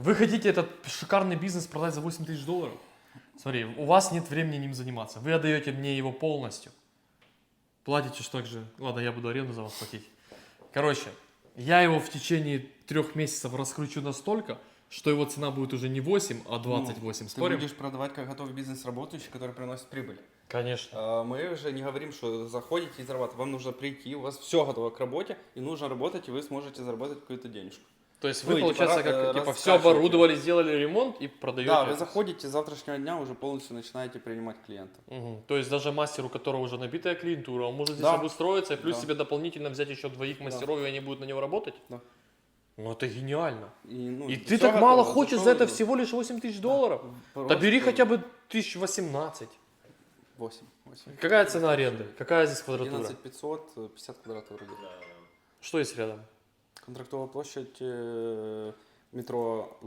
Вы хотите этот шикарный бизнес продать за 8 тысяч долларов? Смотри, у вас нет времени ним заниматься. Вы отдаете мне его полностью. Платите что так же. Ладно, я буду аренду за вас платить. Короче, я его в течение трех месяцев раскручу настолько, что его цена будет уже не 8, а 28. Ты Спорим? будешь продавать как готовый бизнес работающий, который приносит прибыль. Конечно. А, Мы же не говорим, что заходите и зарабатываете. Вам нужно прийти, у вас все готово к работе, и нужно работать, и вы сможете заработать какую-то денежку. То есть Ну, вы, и получается, типа, ра- как э, типа, все оборудовали, сделали ремонт и продаете. Да, вы заходите с завтрашнего дня уже полностью начинаете принимать клиентов. Мгм. То есть даже мастеру, у которого уже набитая клиентура, он может здесь Да. обустроиться и плюс Да. себе дополнительно взять еще двоих мастеров, и они будут на него работать? Да. Ну это гениально. И, ну, И ты так готово, мало хочешь за это вы- всего лишь 8 тысяч долларов? Да Просто бери хотя бы 1018. 8. 8. Какая цена аренды? Какая здесь квадратура? 11 500, э, 50 квадратов вроде. Что есть рядом? Контрактовая площадь э, метро